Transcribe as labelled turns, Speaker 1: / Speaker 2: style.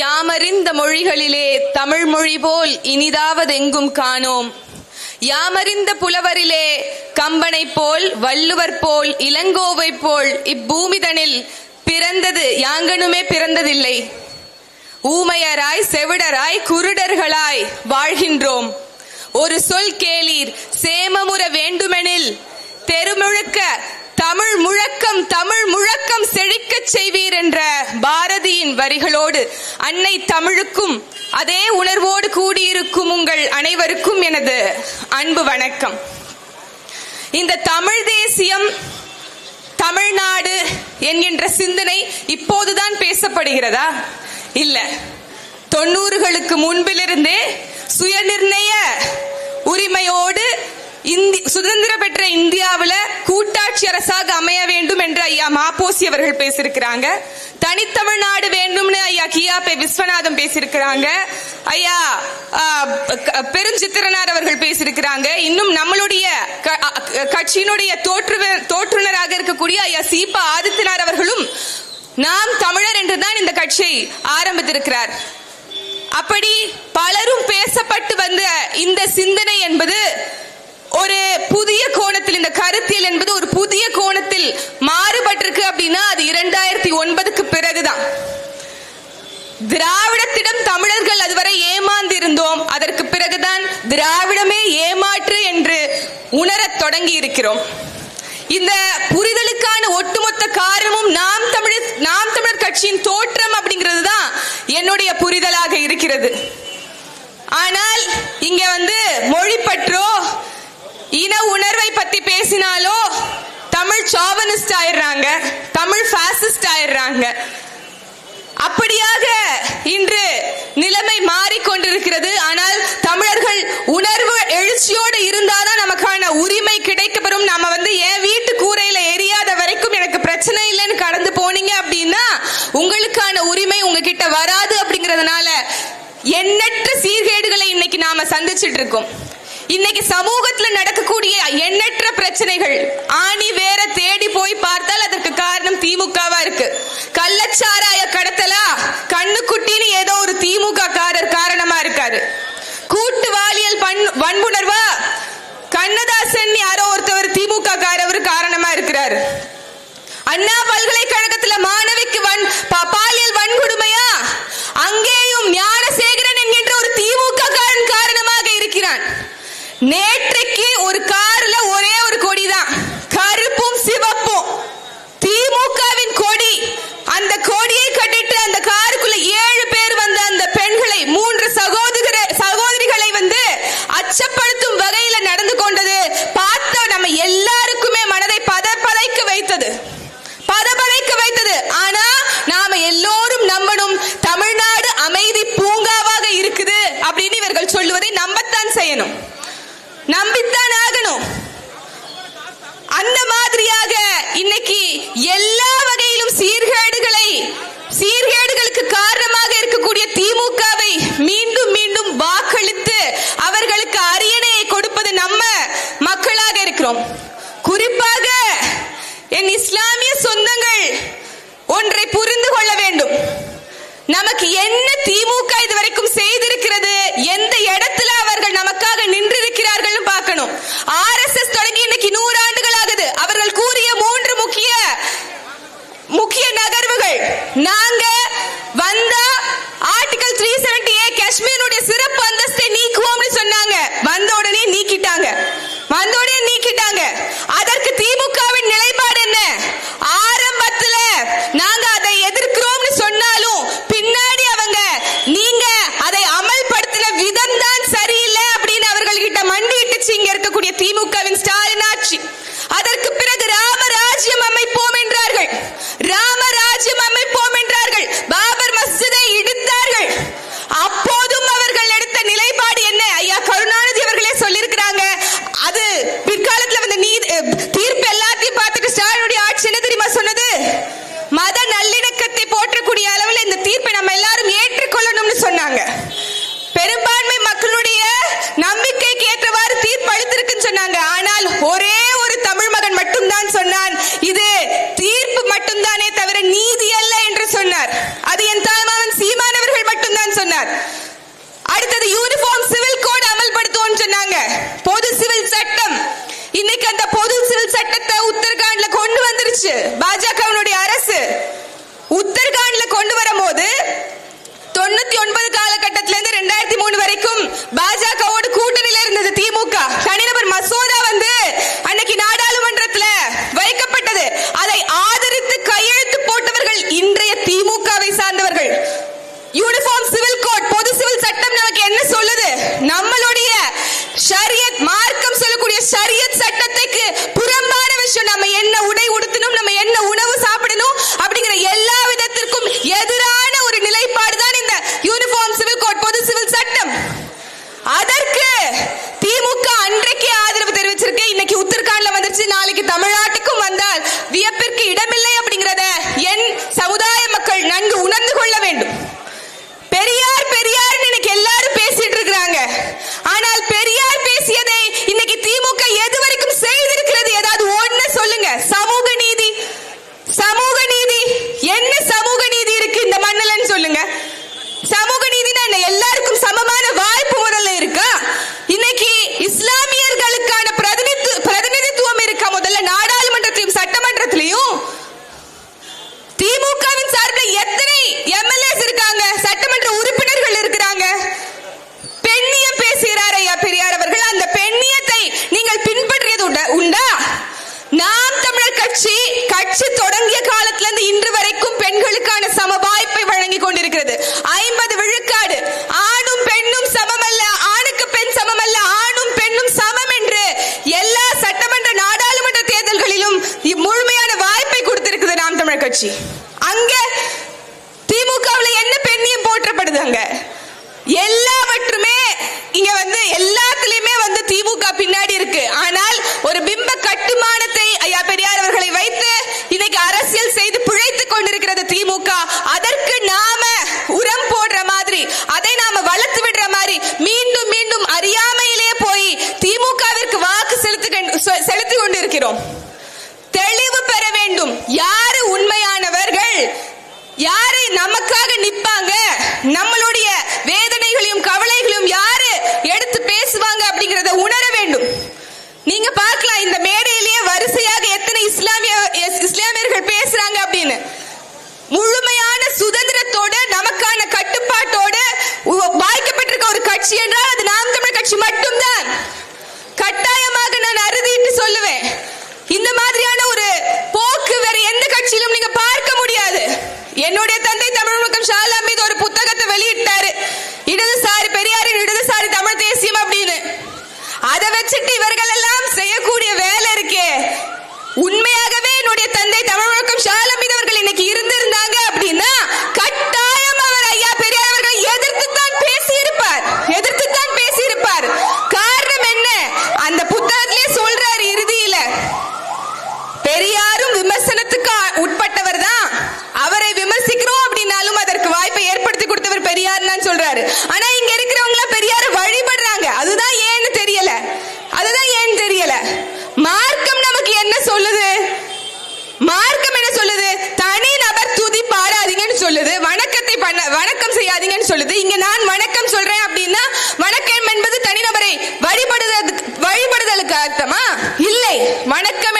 Speaker 1: யாமறிந்த மொழிகளிலே தமிழ் மொழி போல் இனிதாவது எங்கும் காணோம் யாமறிந்த புலவரிலே கம்பனை போல் வள்ளுவர் போல் இளங்கோவை போல் இப்பூமிதனில் பிறந்தது யாங்கனுமே பிறந்ததில்லை ஊமையராய் செவிடராய் குருடர்களாய் வாழ்கின்றோம் ஒரு சொல் கேளீர் சேமமுற வேண்டுமெனில் தெருமுழுக்க தமிழ் முழக்கம் தமிழ் முழக்கம் செழிக்கச் செய்வீர் என்ற பாரதியின் வரிகளோடு அன்னை தமிழுக்கும் அதே உணர்வோடு கூடியிருக்கும் உங்கள் அனைவருக்கும் எனது அன்பு வணக்கம் இந்த தமிழ் தேசியம் தமிழ்நாடு என்கின்ற சிந்தனை இப்போதுதான் பேசப்படுகிறதா இல்ல தொண்ணூறுகளுக்கு முன்பிலிருந்தே சுயநிர்ணய உரிமையோடு இந்தி சுதந்திரம் பெற்ற இந்தியாவில் கூட்டாட்சி அரசாக அமைய வேண்டும் என்று ஐயா மாப்போசி அவர்கள் பேசியிருக்கிறாங்க தனித்தமிழ்நாடு வேண்டும்னு ஐயா பே விஸ்வநாதம் பேசியிருக்கிறாங்க ஐயா பெருஞ்சித்திரனார் அவர்கள் பேசியிருக்கிறாங்க இன்னும் நம்மளுடைய கட்சியினுடைய தோற்று தோற்றுனராக இருக்கக்கூடிய ஐயா சீபா ஆதித்யநாத் அவர்களும் நாம் தமிழர் என்றுதான் இந்த கட்சியை ஆரம்பித்திருக்கிறார் அப்படி பலரும் பேசப்பட்டு வந்த இந்த சிந்தனை என்பது ஒரு புதிய கோணத்தில் இந்த கருத்தியல் என்பது ஒரு புதிய கோணத்தில் மாறுபட்டிருக்கு அப்படின்னா அது இரண்டாயிரத்தி ஒன்பதுக்கு பிறகுதான் திராவிடத்திடம் தமிழர்கள் அதுவரை ஏமாந்திருந்தோம் அதற்கு பிறகுதான் திராவிடமே ஏமாற்று என்று உணரத் தொடங்கி இருக்கிறோம் இந்த புரிதலுக்கான ஒட்டுமொத்த காரணமும் நாம் தமிழர் நாம் தமிழர் கட்சியின் தோற்றம் அப்படிங்கிறது தான் என்னுடைய புரிதலாக இருக்கிறது ஆனால் இங்க வந்து மொழிப்பற்றோ உணர்வை பத்தி பேசினாலோ தமிழ் சாவனிஸ்ட் ஆயிடுறாங்க தமிழ் பாசிஸ்ட் ஆயிடுறாங்க அப்படியாக இன்று நிலைமை மாறிக்கொண்டிருக்கிறது ஆனால் தமிழர்கள் உணர்வு எழுச்சியோடு இருந்தாதான் நமக்கான உரிமை கிடைக்கப்பெறும் நாம வந்து என் வீட்டு கூரையில எரியாத வரைக்கும் எனக்கு பிரச்சனை இல்லைன்னு கடந்து போனீங்க அப்படின்னா உங்களுக்கான உரிமை உங்ககிட்ட வராது அப்படிங்கறதுனால எண்ணற்ற சீர்கேடுகளை இன்னைக்கு நாம சந்திச்சிட்டு இருக்கோம் இன்னைக்கு சமூகத்துல நடக்க பிரச்சனைகள் இஸ்லாமிய சொந்தங்கள் ஒன்றை புரிந்து கொள்ள வேண்டும் நமக்கு என்ன திமுக இதுவரைக்கும் எத்தனை எம்எல்ஏஸ் இருக்காங்க சட்டமன்ற உறுப்பினர்கள் இருக்கிறாங்க பெண்ணியம் பேசுகிறார் ஐயா பெரியார் அவர்கள் அந்த பெண்ணியத்தை நீங்கள் பின்பற்றியது உண்டா நாம் தமிழர் கட்சி கட்சி தொடங்கிய காலத்திலிருந்து இன்று வரைக்கும் பெண்களுக்கான சம இருக்கிறோம் தெளிவு பெற வேண்டும் யாரு உண்மையானவர்கள் யாரு நமக்காக நிற்பாங்க நம்மளுடைய வேதனைகளையும் கவலைகளையும் யாரு எடுத்து பேசுவாங்க அப்படிங்கறத உணர வேண்டும் நீங்க பார்க்கலாம் இந்த மேடையிலேயே வரிசையாக எத்தனை இஸ்லாமிய இஸ்லாமியர்கள் பேசுறாங்க அப்படின்னு முழுமையான சுதந்திரத்தோட நமக்கான கட்டுப்பாட்டோட பாதிக்கப்பட்டிருக்க ஒரு கட்சி என்றால் அது நாம் தமிழ் கட்சி மட்டும்தான் கட்டாயம் என்னுடைய தந்தை இங்க நான் வணக்கம் சொல்றேன் அப்படின்னா வணக்கம் என்பது தனிநபரை வழிபடுதல் வழிபடுதலுக்கு அர்த்தமா இல்லை வணக்கம்